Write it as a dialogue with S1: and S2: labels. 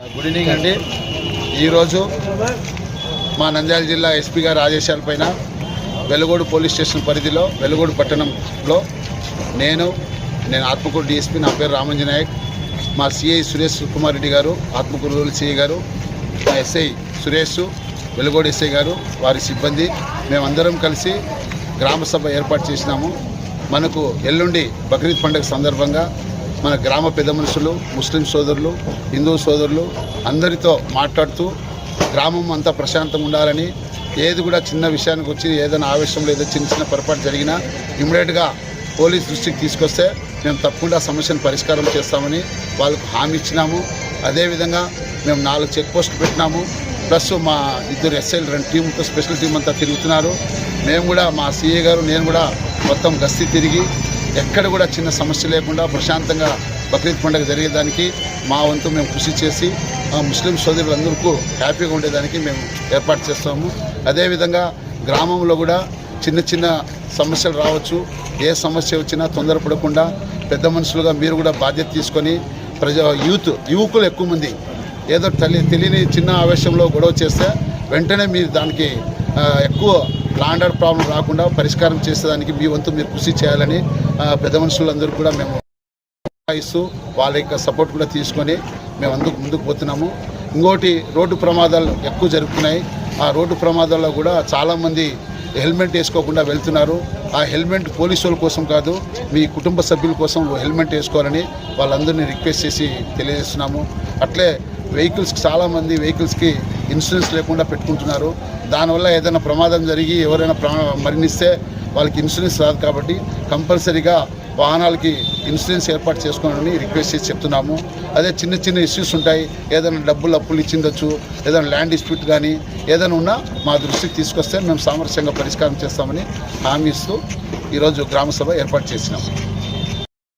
S1: Good evening అండి. ఈరోజు మా నంద్యాల జిల్లా ఎస్పీ గారి ఆదేశాలపైన వెలుగోడు పోలీస్ స్టేషన్ పరిధిలో వెలుగోడు పట్టణంలో నేను నేను ఆత్మకూరు డిఎస్పీ నా పేరు రామంజ నాయక్. మా సిఐ సురేష్ కుమార్ రెడ్డి గారు ఆత్మకూరు సిఐ గారు మా ఎస్ఐ సురేష్ వెలుగోడు ఎస్ఐ గారు వారి సిబ్బంది. మేమందరం కలిసి గ్రామ సభ ఏర్పాటు చేసినాము. మనకు ఎల్లుండి బక్రీద్ పండుగ సందర్భంగా మన గ్రామ పెద్ద మనుషులు ముస్లిం సోదరులు హిందూ సోదరులు అందరితో మాట్లాడుతూ గ్రామం అంతా ప్రశాంతంగా ఉండాలని ఏది కూడా చిన్న విషయానికి వచ్చి ఏదైనా ఆవేశంలో ఏదో చిన్న చిన్న పొరపాటు జరిగినా ఇమ్మీడియట్గా పోలీస్ దృష్టికి తీసుకొస్తే మేము తప్పకుండా సమస్యను పరిష్కారం చేస్తామని వాళ్ళకు హామీ ఇచ్చినాము. అదేవిధంగా మేము నాలుగు చెక్ పోస్టులు పెట్టినాము. ప్లస్ మా ఇద్దరు ఎస్ఐలు రెండు టీంతో స్పెషల్ టీం అంతా తిరుగుతున్నారు. మేము కూడా మా సీఏ గారు నేను కూడా మొత్తం గస్తీ తిరిగి ఎక్కడ కూడా చిన్న సమస్య లేకుండా ప్రశాంతంగా బక్రీద్ పండుగ జరిగేదానికి మా వంతు మేము కృషి చేసి ముస్లిం సోదరులందరికీ హ్యాపీగా ఉండేదానికి మేము ఏర్పాటు చేస్తాము. అదేవిధంగా గ్రామంలో కూడా చిన్న చిన్న సమస్యలు రావచ్చు. ఏ సమస్య వచ్చినా తొందరపడకుండా పెద్ద మనుషులుగా మీరు కూడా బాధ్యత తీసుకొని ప్రజా యూత్ యువకులు ఎక్కువ మంది ఏదో తల్లి తెలియని చిన్న ఆవేశంలో గొడవ చేస్తే వెంటనే మీరు దానికి ఎక్కువ ఎక్కువ ఆర్డర్ ప్రాబ్లం రాకుండా పరిష్కారం చేసేదానికి మీ వంతు మీరు కృషి చేయాలని పెద్ద మనుషులందరూ కూడా మేము ఇస్తూ వాళ్ళ యొక్క సపోర్ట్ కూడా తీసుకొని మేము అందుకు ముందుకు పోతున్నాము. ఇంకోటి రోడ్డు ప్రమాదాలు ఎక్కువ జరుగుతున్నాయి. ఆ రోడ్డు ప్రమాదాల్లో కూడా చాలామంది హెల్మెట్ వేసుకోకుండా వెళ్తున్నారు. ఆ హెల్మెట్ పోలీసు కోసం కాదు మీ కుటుంబ సభ్యుల కోసం హెల్మెట్ వేసుకోవాలని వాళ్ళందరినీ రిక్వెస్ట్ చేసి తెలియజేస్తున్నాము. అట్లే వెహికల్స్కి చాలామంది వెహికల్స్కి ఇన్సూరెన్స్ లేకుండా పెట్టుకుంటున్నారు. దానివల్ల ఏదైనా ప్రమాదం జరిగి ఎవరైనా ప్రా మరణిస్తే వాళ్ళకి ఇన్సూరెన్స్ రాదు కాబట్టి కంపల్సరీగా వాహనాలకి ఇన్సూరెన్స్ ఏర్పాటు చేసుకోవాలని రిక్వెస్ట్ చేసి చెప్తున్నాము. అదే చిన్న చిన్న ఇష్యూస్ ఉంటాయి. ఏదైనా డబ్బులు అప్పులు ఇచ్చిండొచ్చు. ఏదైనా ల్యాండ్ డిస్ప్యూట్ కానీ ఏదైనా ఉన్నా మా దృష్టికి తీసుకొస్తే మేము సామరస్యంగా పరిష్కారం చేస్తామని హామీ ఇస్తూ ఈరోజు గ్రామసభ ఏర్పాటు చేసినాము.